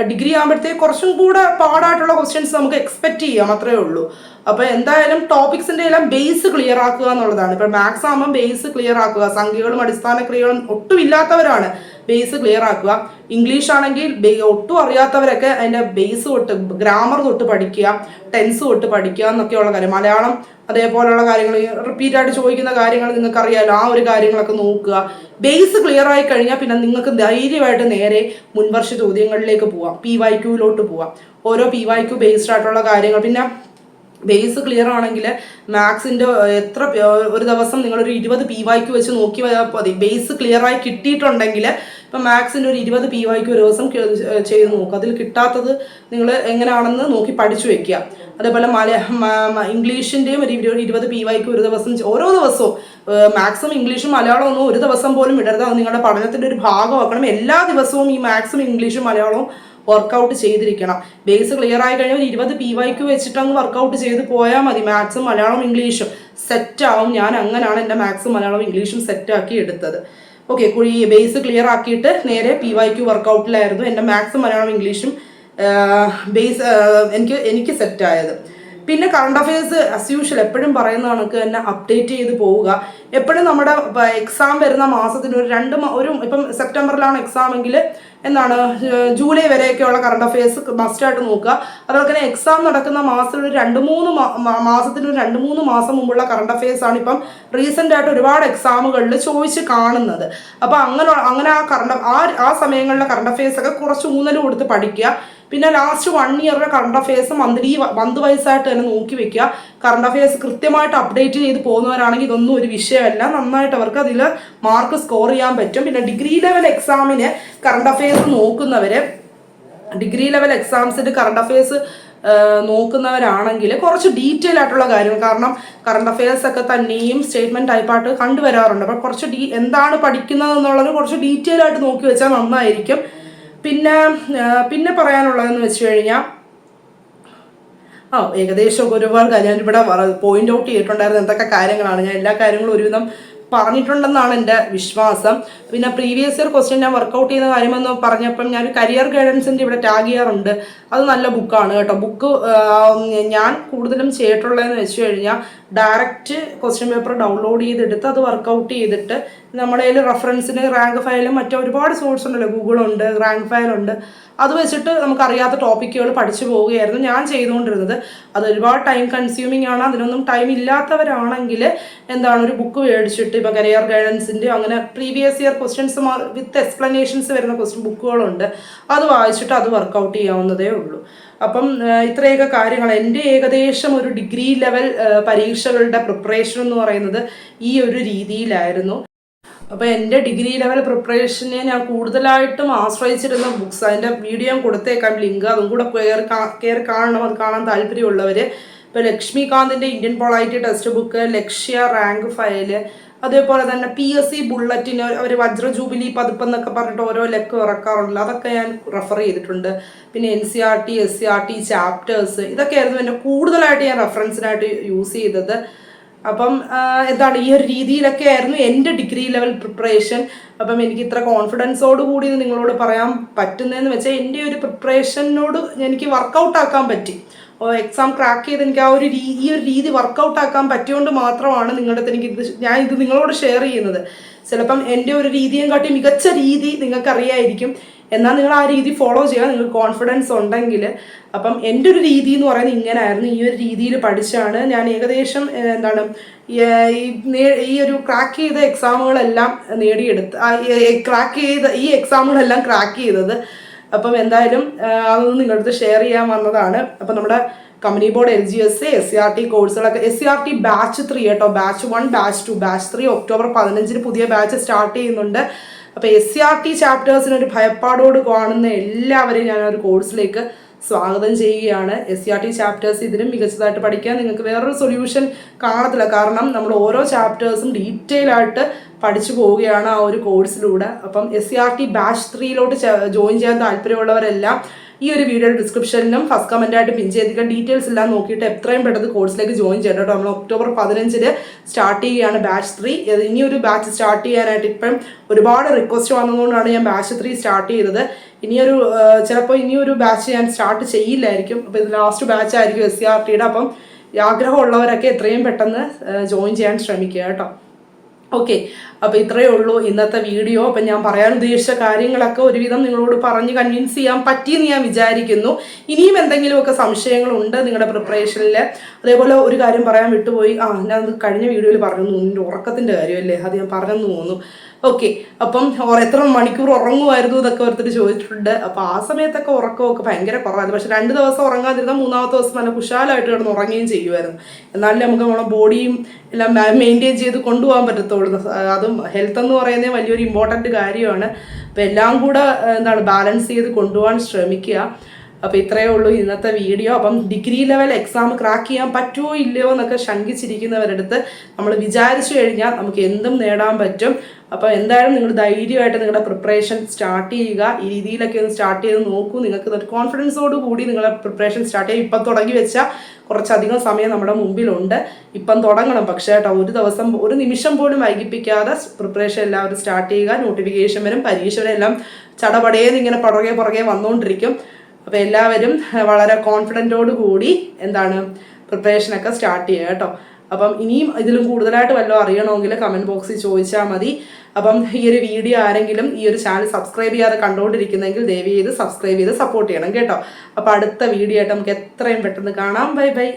ഡിഗ്രി ആകുമ്പോഴത്തേക്ക് കുറച്ചും കൂടെ പാടായിട്ടുള്ള ക്വസ്റ്റ്യൻസ് നമുക്ക് എക്സ്പെക്റ്റ് ചെയ്യാം അത്രേ ഉള്ളൂ. അപ്പോൾ എന്തായാലും ടോപ്പിക്സിന്റെ എല്ലാം ബേസ് ക്ലിയർ ആക്കുക എന്നുള്ളതാണ്. ഇപ്പോൾ മാത്സ് ആകുമ്പോൾ ബേസ് ക്ലിയർ ആക്കുക സംഖ്യകളും അടിസ്ഥാന ക്രിയകളും ഒട്ടും ഇല്ലാത്തവരാണ് ബേസ് ക്ലിയർ ആക്കുക. ഇംഗ്ലീഷ് ആണെങ്കിൽ ഒട്ടും അറിയാത്തവരൊക്കെ അതിന്റെ ബേസ് തൊട്ട് ഗ്രാമർ തൊട്ട് പഠിക്കുക ടെൻസ് തൊട്ട് പഠിക്കുക എന്നൊക്കെയുള്ള കാര്യം. മലയാളം അതേപോലെയുള്ള കാര്യങ്ങൾ റിപ്പീറ്റ് ആയിട്ട് ചോദിക്കുന്ന കാര്യങ്ങൾ നിങ്ങൾക്ക് അറിയാലോ ആ ഒരു കാര്യങ്ങളൊക്കെ നോക്കുക. ബേസ് ക്ലിയർ ആയി കഴിഞ്ഞാൽ പിന്നെ നിങ്ങൾക്ക് ധൈര്യമായിട്ട് നേരെ മുൻവർഷ ചോദ്യങ്ങളിലേക്ക് പോവാം. പി വൈ ക്യൂലോട്ട് പോവാം. ഓരോ പി വൈ ക്യൂ ബേസ്ഡ് ആയിട്ടുള്ള കാര്യങ്ങൾ. പിന്നെ ബേസ് ക്ലിയർ ആണെങ്കിൽ മാത്സിന്റെ എത്ര ഒരു ദിവസം നിങ്ങളൊരു ഇരുപത് പി വായിക്ക് വെച്ച് നോക്കി മതി. ബേസ് ക്ലിയർ ആയി കിട്ടിയിട്ടുണ്ടെങ്കിൽ ഇപ്പം മാത്സിന്റെ ഒരു ഇരുപത് പി വൈക്ക് ഒരു ദിവസം ചെയ്ത് നോക്കുക അതിൽ കിട്ടാത്തത് നിങ്ങൾ എങ്ങനെയാണെന്ന് നോക്കി പഠിച്ചു വെക്കുക. അതേപോലെ മല മ- മ- ഇംഗ്ലീഷിന്റെയും ഒരു ഇരുപത് പി വൈക്ക് ഒരു ദിവസം ഓരോ ദിവസവും മാത്സും ഇംഗ്ലീഷും മലയാളവും ഒന്നും ഒരു ദിവസം പോലും വിടരുത് അത് നിങ്ങളുടെ പഠനത്തിന്റെ ഒരു ഭാഗമാക്കണം. എല്ലാ ദിവസവും ഈ മാത്സും ഇംഗ്ലീഷും മലയാളവും വർക്കൗട്ട് ചെയ്തിരിക്കണം. ബേസ് ക്ലിയർ ആയി കഴിഞ്ഞാൽ ഒരു ഇരുപത് പി വൈക്ക് വെച്ചിട്ട് അങ്ങ് വർക്കൗട്ട് ചെയ്ത് പോയാൽ മതി. മാത്സും മലയാളവും ഇംഗ്ലീഷും സെറ്റാവും ഞാൻ അങ്ങനെയാണ് എന്റെ മാത്സും മലയാളവും ഇംഗ്ലീഷും സെറ്റാക്കി എടുത്തത്. ഓക്കെ കുഴി ബേസ് ക്ലിയർ ആക്കിയിട്ട് നേരെ പി വൈ ക്യു വർക്കൗട്ടിലായിരുന്നു എന്റെ മാത്സും മലയാളം ഇംഗ്ലീഷും ബേസ് എനിക്ക് എനിക്ക് സെറ്റ് ആയത്. പിന്നെ കറണ്ട് അഫയേഴ്സ് അസ് യൂഷ്വൽ എപ്പോഴും പറയുന്ന കണക്ക് തന്നെ അപ്ഡേറ്റ് ചെയ്ത് പോവുക. എപ്പോഴും നമ്മുടെ എക്സാം വരുന്ന മാസത്തിന് ഒരു രണ്ട് ഒരു ഇപ്പം സെപ്റ്റംബറിലാണ് എക്സാം എങ്കിൽ എന്താണ് ജൂലൈ വരെയൊക്കെയുള്ള കറണ്ട് അഫയേഴ്സ് മസ്റ്റായിട്ട് നോക്കുക. അതുപോലെ തന്നെ എക്സാം നടക്കുന്ന മാസത്തിൽ ഒരു രണ്ട് മൂന്ന് മാസത്തിന് ഒരു രണ്ട് മൂന്ന് മാസം മുമ്പുള്ള കറണ്ട് അഫയേഴ്സ് ആണ് ഇപ്പം റീസെന്റ് ആയിട്ട് ഒരുപാട് എക്സാമുകളിൽ ചോദിച്ച് കാണുന്നത്. അപ്പോൾ അങ്ങനെ അങ്ങനെ ആ കറണ്ട് ആ ആ സമയങ്ങളിലെ കറണ്ട് അഫയേഴ്സൊക്കെ കുറച്ച് ഊന്നൽ കൊടുത്ത് പഠിക്കുക. പിന്നെ ലാസ്റ്റ് വൺ ഇയറിലെ കറണ്ട് അഫയേഴ്സ് മന്ത്ലി മന്ത് വൈസായിട്ട് തന്നെ നോക്കി വെക്കുക. കറണ്ട് അഫയേഴ്സ് കൃത്യമായിട്ട് അപ്ഡേറ്റ് ചെയ്ത് പോകുന്നവരാണെങ്കിൽ ഇതൊന്നും ഒരു വിഷയമല്ല. നന്നായിട്ട് അവർക്ക് അതിൽ മാർക്ക് സ്കോർ ചെയ്യാൻ പറ്റും. പിന്നെ ഡിഗ്രി ലെവൽ എക്സാമിന് കറണ്ട് അഫയേഴ്സ് നോക്കുന്നവര് ഡിഗ്രി ലെവൽ എക്സാംസിന് കറണ്ട് അഫയേഴ്സ് നോക്കുന്നവരാണെങ്കിൽ കുറച്ച് ഡീറ്റെയിൽ ആയിട്ടുള്ള കാര്യങ്ങൾ കാരണം കറണ്ട് അഫയേഴ്സ് ഒക്കെ തന്നെയും സ്റ്റേറ്റ്മെന്റ് ടൈപ്പായിട്ട് കണ്ടുവരാറുണ്ട്. അപ്പോൾ കുറച്ച് ഡീ എന്താണ് പഠിക്കുന്നത് എന്നുള്ളത് കുറച്ച് ഡീറ്റെയിൽ ആയിട്ട് നോക്കി വെച്ചാൽ നന്നായിരിക്കും. പിന്നെ പിന്നെ പറയാനുള്ളതെന്ന് വെച്ച് കഴിഞ്ഞാൽ ആ ഏകദേശം ഒരുപാട് കാര്യം ഇവിടെ പോയിന്റ് ഔട്ട് ചെയ്തിട്ടുണ്ടായിരുന്നു. എന്തൊക്കെ കാര്യങ്ങളാണ്. ഞാൻ എല്ലാ കാര്യങ്ങളും ഒരുവിധം പറഞ്ഞിട്ടുണ്ടെന്നാണ് എന്റെ വിശ്വാസം. പിന്നെ പ്രീവിയസ് ഇയർ ക്വസ്റ്റ്യൻ ഞാൻ വർക്കൗട്ട് ചെയ്യുന്ന കാര്യമെന്ന് പറഞ്ഞപ്പം ഞാൻ കരിയർ ഗൈഡൻസിന്റെ ഇവിടെ ടാഗ് ചെയ്യാറുണ്ട്. അത് നല്ല ബുക്കാണ് കേട്ടോ. ബുക്ക് ഞാൻ കൂടുതലും ചെയ്തിട്ടുള്ളതെന്ന് വെച്ച് കഴിഞ്ഞാൽ ഡയറക്റ്റ് ക്വസ്റ്റ്യൻ പേപ്പർ ഡൗൺലോഡ് ചെയ്തെടുത്ത് അത് വർക്കൗട്ട് ചെയ്തിട്ട് നമ്മുടെ കയ്യിൽ റെഫറൻസിന് റാങ്ക് ഫയലും മറ്റു ഒരുപാട് സോഴ്സ് ഉണ്ടല്ലോ. ഗൂഗിളുണ്ട് റാങ്ക് ഫയലുണ്ട് അത് വെച്ചിട്ട് നമുക്കറിയാത്ത ടോപ്പിക്കുകൾ പഠിച്ചു പോവുകയായിരുന്നു ഞാൻ ചെയ്തുകൊണ്ടിരുന്നത്. അത് ഒരുപാട് ടൈം കൺസ്യൂമിംഗ് ആണ്. അതിനൊന്നും ടൈം ഇല്ലാത്തവരാണെങ്കിൽ എന്താണ് ഒരു ബുക്ക് മേടിച്ചിട്ട് ഇപ്പോൾ കരിയർ ഗൈഡൻസിന്റെ അങ്ങനെ previous year questions with explanations വരുന്ന ക്വസ്റ്റ്യൻ ബുക്കുകളുണ്ട് അത് വായിച്ചിട്ട് അത് വർക്കൗട്ട് ചെയ്യാവുന്നതേ ഉള്ളൂ. അപ്പം ഇത്രയൊക്കെ കാര്യങ്ങൾ. എന്റെ ഏകദേശം ഒരു ഡിഗ്രി ലെവൽ പരീക്ഷകളുടെ പ്രിപ്പറേഷൻ എന്ന് പറയുന്നത് ഈ ഒരു രീതിയിലായിരുന്നു. അപ്പോൾ എന്റെ ഡിഗ്രി ലെവൽ പ്രിപ്പറേഷനെ ഞാൻ കൂടുതലായിട്ടും ആശ്രയിച്ചിരുന്ന ബുക്സ് അതിന്റെ വീഡിയോ ഞാൻ കൊടുത്തേക്കാം. ലിങ്ക് അതും കൂടെ കയറി കാണണം അത് കാണാൻ താല്പര്യമുള്ളവർ ഇപ്പോൾ ലക്ഷ്മികാന്തിന്റെ Indian polity text book Lakshya rank file അതേപോലെ തന്നെ പി എസ് സി ബുള്ളറ്റിന് അവർ വജ്ര ജൂബിലി പതിപ്പ് എന്നൊക്കെ പറഞ്ഞിട്ട് ഓരോ ലക്ക് ഇറക്കാറുണ്ടല്ലോ. അതൊക്കെ ഞാൻ റെഫർ ചെയ്തിട്ടുണ്ട്. പിന്നെ N C R T S C R T chapters ഇതൊക്കെയായിരുന്നു എന്റെ കൂടുതലായിട്ട് ഞാൻ റെഫറൻസിനായിട്ട് യൂസ് ചെയ്തത്. അപ്പം എന്താണ് ഈ ഒരു രീതിയിലൊക്കെ ആയിരുന്നു എന്റെ ഡിഗ്രി ലെവൽ പ്രിപ്പറേഷൻ അപ്പം എനിക്ക് ഇത്ര കോൺഫിഡൻസോട് കൂടി നിങ്ങളോട് പറയാൻ പറ്റുന്നതെന്ന് വെച്ചാൽ എന്റെ ഒരു പ്രിപ്പറേഷനോട് എനിക്ക് വർക്കൗട്ട് ആക്കാൻ പറ്റി. എക്സാം ക്രാക്ക് ചെയ്ത് എനിക്ക് ആ ഒരു ഈ ഒരു രീതി വർക്കൗട്ട് ആക്കാൻ പറ്റിയോണ്ട് മാത്രമാണ് നിങ്ങളുടെ അടുത്ത് എനിക്ക് ഇത് ഞാൻ ഇത് നിങ്ങളോട് ഷെയർ ചെയ്യുന്നത്. ചിലപ്പം എന്റെ ഒരു രീതിയും കാട്ടി മികച്ച രീതി നിങ്ങൾക്ക് അറിയായിരിക്കും എന്നാൽ നിങ്ങൾ ആ രീതി ഫോളോ ചെയ്യുക നിങ്ങൾക്ക് കോൺഫിഡൻസ് ഉണ്ടെങ്കിൽ. അപ്പം എന്റെ ഒരു രീതി എന്ന് പറയുന്നത് ഇങ്ങനെയായിരുന്നു ഈ ഒരു രീതിയിൽ പഠിച്ചാണ് ഞാൻ ഏകദേശം എന്താണ് ഈ ഒരു ക്രാക്ക് ചെയ്ത എക്സാമുകളെല്ലാം നേടിയെടുത്ത് ക്രാക്ക് ചെയ്ത ഈ എക്സാമുകളെല്ലാം ക്രാക്ക് ചെയ്തത്. അപ്പം എന്തായാലും അതൊന്ന് നിങ്ങളുടെ അടുത്ത് ഷെയർ ചെയ്യാൻ വന്നതാണ്. അപ്പം നമ്മുടെ company board L G S S C R T കോഴ്സുകളൊക്കെ S C R T batch three കേട്ടോ batch one batch two batch three October പതിനഞ്ചിന് പുതിയ ബാച്ച് സ്റ്റാർട്ട് ചെയ്യുന്നുണ്ട്. അപ്പോൾ എസ് സി ആർ ടി ചാപ്റ്റേഴ്സിന് ഒരു ഭയപ്പാടോട് കാണുന്ന എല്ലാവരെയും ഞാൻ ഒരു കോഴ്സിലേക്ക് സ്വാഗതം ചെയ്യുകയാണ്. S C R T chapters ഇതിലും മികച്ചതായിട്ട് പഠിക്കാൻ നിങ്ങൾക്ക് വേറൊരു സൊല്യൂഷൻ കാണത്തില്ല. കാരണം നമ്മൾ ഓരോ ചാപ്റ്റേഴ്സും ഡീറ്റെയിൽ ആയിട്ട് പഠിച്ചു പോവുകയാണ് ആ ഒരു കോഴ്സിലൂടെ. അപ്പം S C R T batch ത്രീയിലോട്ട് join ചെയ്യാൻ താല്പര്യമുള്ളവരെല്ലാം ഈ ഒരു വീഡിയോ ഡിസ്ക്രിപ്ഷനിലും ഫസ്റ്റ് കമന്റ് ആയിട്ട് പിൻ ചെയ്തിരിക്കുക ഡീറ്റെയിൽസ് എല്ലാം നോക്കിയിട്ട് എത്രയും പെട്ടെന്ന് കോഴ്സിലേക്ക് ജോയിൻ ചെയ്യണം കേട്ടോ. നമ്മൾ ഒക്ടോബർ പതിനഞ്ചിന് സ്റ്റാർട്ട് ചെയ്യുകയാണ് ബാച്ച് ത്രീ. ഇനി ഒരു ബാച്ച് സ്റ്റാർട്ട് ചെയ്യാനായിട്ട് ഇപ്പം ഒരുപാട് റിക്വസ്റ്റ് വന്നതുകൊണ്ടാണ് ഞാൻ ബാച്ച് ത്രീ സ്റ്റാർട്ട് ചെയ്തത്. ഇനിയൊരു ചിലപ്പോൾ ഇനിയൊരു ബാച്ച് ഞാൻ സ്റ്റാർട്ട് ചെയ്യില്ലായിരിക്കും. അപ്പോൾ ഇത് ലാസ്റ്റ് ബാച്ച് ആയിരിക്കും എസ് സി ആർ ടിയുടെ അപ്പം ആഗ്രഹമുള്ളവരൊക്കെ എത്രയും പെട്ടെന്ന് ജോയിൻ ചെയ്യാൻ ശ്രമിക്കുക കേട്ടോ. ഓക്കെ അപ്പോൾ ഇത്രയേ ഉള്ളൂ ഇന്നത്തെ വീഡിയോ. അപ്പം ഞാൻ പറയാൻ ഉദ്ദേശിച്ച കാര്യങ്ങളൊക്കെ ഒരുവിധം നിങ്ങളോട് പറഞ്ഞ് കൺവിൻസ് ചെയ്യാൻ പറ്റിയെന്ന് ഞാൻ വിചാരിക്കുന്നു. ഇനിയും എന്തെങ്കിലുമൊക്കെ സംശയങ്ങളുണ്ട് നിങ്ങളുടെ പ്രിപ്പറേഷനിൽ അതേപോലെ ഒരു കാര്യം പറയാൻ വിട്ടുപോയി. ആ ഞാൻ കഴിഞ്ഞ വീഡിയോയിൽ പറഞ്ഞു എന്റെ ഉറക്കത്തിന്റെ കാര്യമല്ലേ? അത് ഞാൻ പറഞ്ഞെന്ന് തോന്നുന്നു. ഓക്കെ അപ്പം എത്ര മണിക്കൂർ ഉറങ്ങുമായിരുന്നു എന്നൊക്കെ ഓർത്തിട്ട് ചോദിച്ചിട്ടുണ്ട്. അപ്പോൾ ആ സമയത്തൊക്കെ ഉറക്കമൊക്കെ ഭയങ്കര കുറവായിരുന്നു. പക്ഷെ രണ്ട് ദിവസം ഉറങ്ങാതിരുന്ന മൂന്നാമത്തെ ദിവസം നല്ല കുശാലായിട്ട് കിടന്ന് ഉറങ്ങുകയും ചെയ്യുമായിരുന്നു എന്നാലും നമുക്ക് നമ്മളെ ബോഡിയും എല്ലാം മെയിന്റെയിൻ ചെയ്ത് കൊണ്ടുപോകാൻ പറ്റത്തുള്ളൂ. അതും ഹെൽത്ത് എന്ന് പറയുന്നത് വലിയൊരു ഇമ്പോർട്ടന്റ് കാര്യമാണ്. അപ്പോൾ എല്ലാം കൂടെ എന്താണ് ബാലൻസ് ചെയ്ത് കൊണ്ടുപോകാൻ ശ്രമിക്കുക. അപ്പോൾ ഇത്രയേ ഉള്ളൂ ഇന്നത്തെ വീഡിയോ. അപ്പം ഡിഗ്രി ലെവൽ എക്സാം ക്രാക്ക് ചെയ്യാൻ പറ്റുമോ ഇല്ലയോ എന്നൊക്കെ ശങ്കിച്ചിരിക്കുന്നവരടുത്ത് നമ്മൾ വിചാരിച്ചു കഴിഞ്ഞാൽ നമുക്ക് എന്തും നേടാൻ പറ്റും. അപ്പോൾ എന്തായാലും നിങ്ങൾ ധൈര്യമായിട്ട് നിങ്ങളുടെ പ്രിപ്പറേഷൻ സ്റ്റാർട്ട് ചെയ്യുക. ഈ രീതിയിലൊക്കെ ഒന്ന് സ്റ്റാർട്ട് ചെയ്ത് നോക്കൂ. നിങ്ങൾക്ക് ഒരു കോൺഫിഡൻസോട് കൂടി നിങ്ങളുടെ പ്രിപ്പറേഷൻ സ്റ്റാർട്ട് ചെയ്യുക ഇപ്പം തുടങ്ങി വെച്ചാൽ കുറച്ചധികം സമയം നമ്മുടെ മുമ്പിലുണ്ട്. ഇപ്പം തുടങ്ങണം. പക്ഷേ കേട്ടോ ഒരു ദിവസം ഒരു നിമിഷം പോലും വൈകിപ്പിക്കാതെ പ്രിപ്പറേഷൻ എല്ലാവരും സ്റ്റാർട്ട് ചെയ്യുക. നോട്ടിഫിക്കേഷൻ വരും. പരീക്ഷ വരെ എല്ലാം ചടപടേന്ന് ഇങ്ങനെ പുറകെ പുറകെ വന്നുകൊണ്ടിരിക്കും അപ്പോൾ എല്ലാവരും വളരെ കോൺഫിഡന്റോട് കൂടി എന്താണ് പ്രിപ്പറേഷനൊക്കെ സ്റ്റാർട്ട് ചെയ്യുക കേട്ടോ. അപ്പം ഇനിയും ഇതിലും കൂടുതലായിട്ട് വല്ലതും അറിയണമെങ്കിൽ കമന്റ് ബോക്സിൽ ചോദിച്ചാൽ മതി. അപ്പം ഈ ഒരു വീഡിയോ ആരെങ്കിലും ഈ ഒരു ചാനൽ സബ്സ്ക്രൈബ് ചെയ്യാതെ കണ്ടുകൊണ്ടിരിക്കുന്നെങ്കിൽ ദയവ് ചെയ്ത് സബ്സ്ക്രൈബ് ചെയ്ത് സപ്പോർട്ട് ചെയ്യണം കേട്ടോ. അപ്പോൾ അടുത്ത വീഡിയോ ആയിട്ട് നമുക്ക് എത്രയും പെട്ടെന്ന് കാണാം. Bye bye